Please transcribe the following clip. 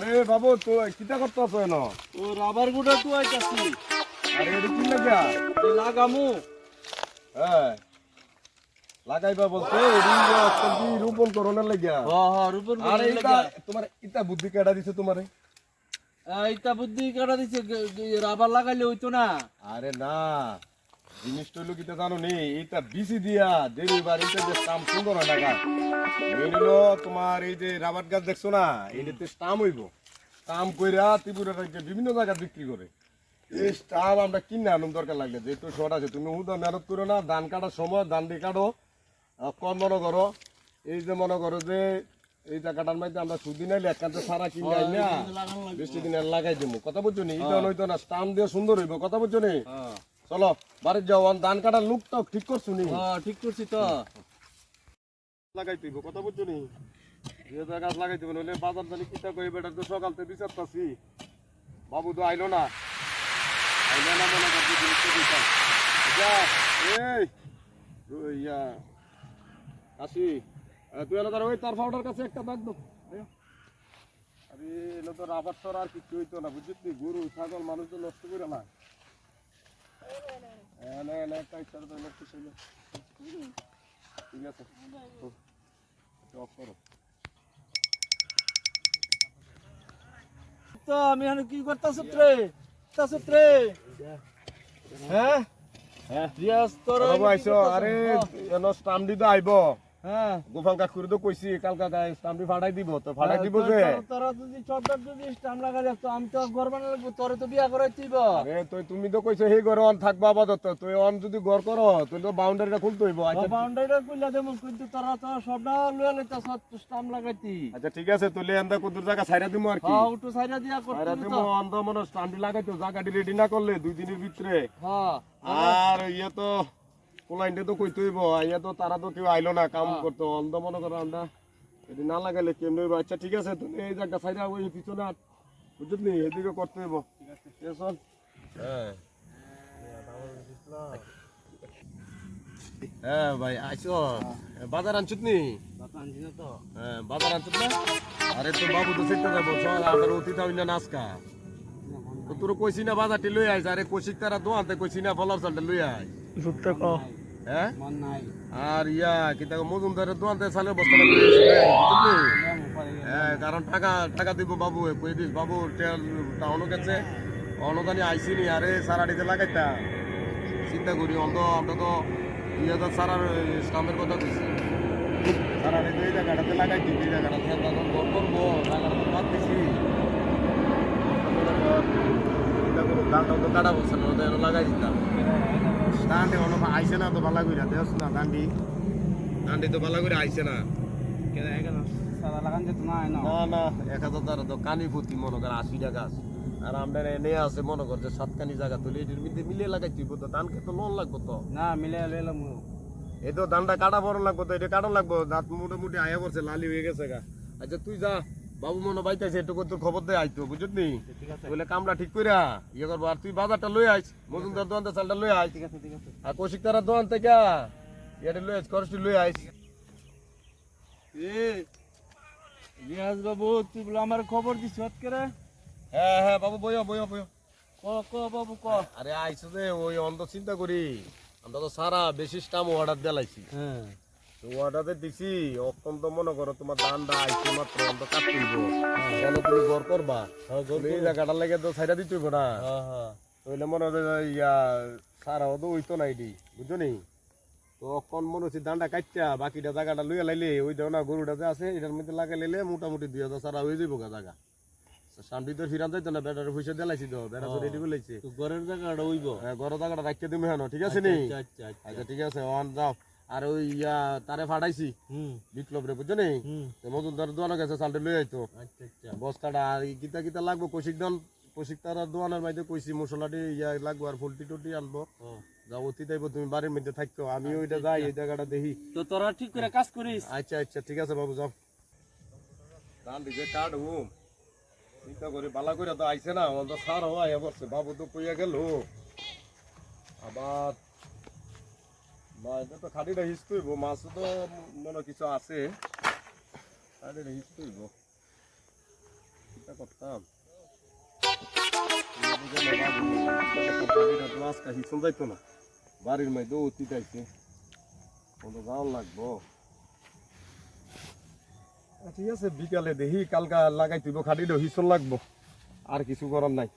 আরে বাবু তো কিটা করতেছ এন? ও রাবার গুড়া তো আইতাছি। আরে এটা কি এই লাগামু। হ্যাঁ লাগাইবা বলতে রোপণ করোনার লাগিয়া? হ হ রূপন আরে এটা তোমার ইটা বুদ্ধি কেডা দিছে তোমারে? এইটা বুদ্ধি কাটা দিছে? রাবার লাগাইলে হইতো না। আরে না। জিনিসটা হলো কিটা জানো নি? এটা বিসি দিয়া দেরি বাড়িতে যে স্টাম সুন্দর হয় না তোমার এই যে রাবার গাছ দেখছ না? এটাতে স্টাম হইব। স্টাম কইরা ত্রিপুরা রাজ্যে বিভিন্ন জায়গায় বিক্রি করে। এই স্টাম আমরা কিনে আনুন দরকার লাগলে। যেহেতু শর্ট আছে তুমি হুদা মেহনত করো না ধান কাটার সময় ধান দিয়ে কাটো কম মনে করো। এই যে মনে করো যে এই জায়গাটার মধ্যে আমরা সুদিন আইলে একান্ত সারা কিনে আই না বেশি দিন লাগাই দেবো কথা বলছো নি? এটা নইতো না স্টাম দিয়ে সুন্দর হইব। কথা বলছো নি? হ্যাঁ। চলো বাড়ির যাও ধান কাটার তো ঠিক করছ নি? হ্যাঁ ঠিক করছি তো। লাগাই তুইব কথা বুঝছ নি? যে গাছ লাগাই দিব নইলে বাজার জানি কিতা কই বেটার তো সকাল থেকে বিচারতাছি বাবু তো আইলো না। আইলো না মনে করছি এই ইয়া আসি আহ, তুই এলাকার ওই তার ফাউডার কাছে একটা দাগ দো। আরে এলো তো রাবার সর আর কিছু হইতো না বুঝলি গরু ছাগল মানুষ তো নষ্ট করে না। একটা ইচ্ছা তো নষ্ট ছিল ঠিক আছে অফ করো। তো আমি এখন কি করতাছ রে করতাছ রে হ্যাঁ? রিয়াজ তোর আরে এনো স্টাম্প দিতে আইব। হ্যাঁ। গোপাল কাকুর তো কইছি কালকা গায়ে স্টাম্প ফাটাই দিব তো ফাটাই দিব যে। তোর- যদি যদি স্টাম লাগাই রাখতো আমি তো ঘর বানালে তোরে তো বিয়া করাই তুইব আরে তুই তুমি তো কইছো সেই ঘরে অন থাকবা আপাতত তুই অন যদি ঘর করো তুই তো বাউন্ডারিটা খুলতে হইব। আচ্ছা বাউন্ডারিটা দেবো কিন্তু তোরা তো সবটা লুয়া লইতাছ স্টাম লাগাইতি। আচ্ছা ঠিক আছে তুই এন্দা কুদুর জায়গা ছাইরা দিমু আর কি। হ্যাঁ সাইরা দিয়া ছাইরা করতে দিমু অন তো মনে স্টাম্প লাগাইতো জায়গাটি রেডি না করলে দুই দিনের ভিতরে। হ্যাঁ। আর ইয়ে তো পোলাইনটা তো কইতে হইব ইয়ে তো তারা তো কেউ আইলো না কাম করতে। অন্ধ মনে করো আমরা। যদি না লাগাইলে কেমনে হইব? আচ্ছা ঠিক আছে তুমি এই জায়গা সাইডে ওই পিছনে আট। বুঝলি এদিকে করতে হইব। ঠিক আছে হ্যাঁ হ্যাঁ ভাই আইসো। বাজার আনছুত নি? হ্যাঁ বাজার আনছুত না? আরে তো বাবু তো সেটা যাব চল আমার অতীত হইল না নাচকা। তোর কইছি না বাজারটি লই আইস। আরে কৌশিক তারা দোয়ানতে কইছি না ফলার চালটা লই আইস হ্যাঁ? আর ইয়া কি তাকে মজুমদারের দোয়ানতে আইস লই আইস, বুঝলি? হ্যাঁ কারণ টাকা টাকা দিব বাবু কই দিস বাবু তেল টাউনও গেছে। অনুদানি আইসি নি আরে সারাডিতে লাগাইতা। চিন্তা করি অন্ত আমরা তো ইয়ে তো সারার স্টামের কথা কইছি। সারাডিতে এই জায়গাটাতে লাগাই দিই এই জায়গাটাতে আমরা যখন ঘর করব জায়গাটা তো বাদ দিছি। চিন্তা করো ধানটাও তো কাটা না লাগাই দিতাম। দান্ডি অন্য আইসে না তো ভালো করে দেখ না দান্ডি। দান্ডি তো ভালো করে আইসে না। সাদা না না? না না এক হাজার টাকা তো কানি ফুটি মনে কর আশি টাকা আছে। আর আমরা এনে আছে মনে কর যে সাতকানি জায়গা তুলে এটির মধ্যে মিলিয়ে লাগাই তুই তো ধান খেতে লোন লাগবো তো। না মিলে লইলাম এই তো ধানটা কাটা বড় লাগবো তো এটা কাটা লাগবো দাঁত মোটামুটি আয়া পড়ছে লালি হয়ে গেছে গা। আচ্ছা তুই যা। বাবু মনে বাইতেছে একটু তোর খবর দে আইতো বুঝলি বলে কামটা ঠিক কইরা ইয়ে করব আর তুই বাজারটা লই আইস মজুমদার দোকানতে চালটা লই আইস। আর কৌশিক তারা দোকান থেকে এটা লই আইস খরচটি লই আইস। রিয়াজ বাবু তুই বলে আমার খবর দিছ করে। হ্যাঁ হ্যাঁ বাবু বইও বইও বইও। ক ক বাবু ক। আরে আইসো যে ওই অন্ধ চিন্তা করি। আমরা তো সারা বেশি স্টাম অর্ডার দিলাইছি। হ্যাঁ। তো অর্ডারে দিছি অত্যন্ত মনে করো তোমার দানটা আইছে মাত্র কেন তুমি গড় করবা? এই জায়গাটার লাগে তো দিতে হইব না। হ্যাঁ হ্যাঁ। মনে হয় ইয়া সারা তো হইতো না এটি বুঝছ নি? তো অকন মনে হচ্ছে দানটা কাটটা বাকিটা জায়গাটা লইয়া লাইলে ওই দেখো না গরুটা যে আছে এটার মধ্যে লাগাই লাইলে মোটামুটি দুই হাজার সারা হয়ে যাব গা জায়গা। সামনে তো ফিরান যাইতো না বেটার পয়সা দিলাইছি তো বেটা তো রেডি করে লাইছে। তো ঘরের জায়গাটা হ্যাঁ, গরো জায়গাটা রাখিয়ে দিমে হেন ঠিক আছে নি? আচ্ছা আচ্ছা আচ্ছা। আচ্ছা ঠিক আছে অন যাও। আর ওই ইয়া তারে ফাটাইছি। হুম। বিপ্লব রে বুঝছ নি? হুম। মজুমদার দোয়ানো গেছে চালটা লই আইতো। আচ্ছা আচ্ছা। বস্তাটা আর এই কিতা কিতা লাগবো কৌশিক দান কৌশিক তারা দোয়ানোর মাঝে কইছি মশলাটি ইয়া লাগবো আর ফুলটি টুটি আনব। অতি যাইবো তুমি বাড়ির মধ্যে থাকতো আমি ওইটা যাই এই জায়গাটা দেখি। তো তোরা ঠিক করে কাজ করিস। আচ্ছা আচ্ছা ঠিক আছে বাবু যাও। ধান দিকে কাট হুম। চিন্তা করি বালা করে তো আইছে না অন্ত সার হওয়া এ বাবু তো কইয়া গেল। আবার এটা তো তো মনে কিছু আছে। একটা করতাম। না। বাড়ির অতীত আইছে কত যাওয়ার লাগবো। ঠিক আছে, বিকালে দেখি, কালকা লাগাই তুইব খাটি হিসন লাগবো। আর কিছু করার নাই।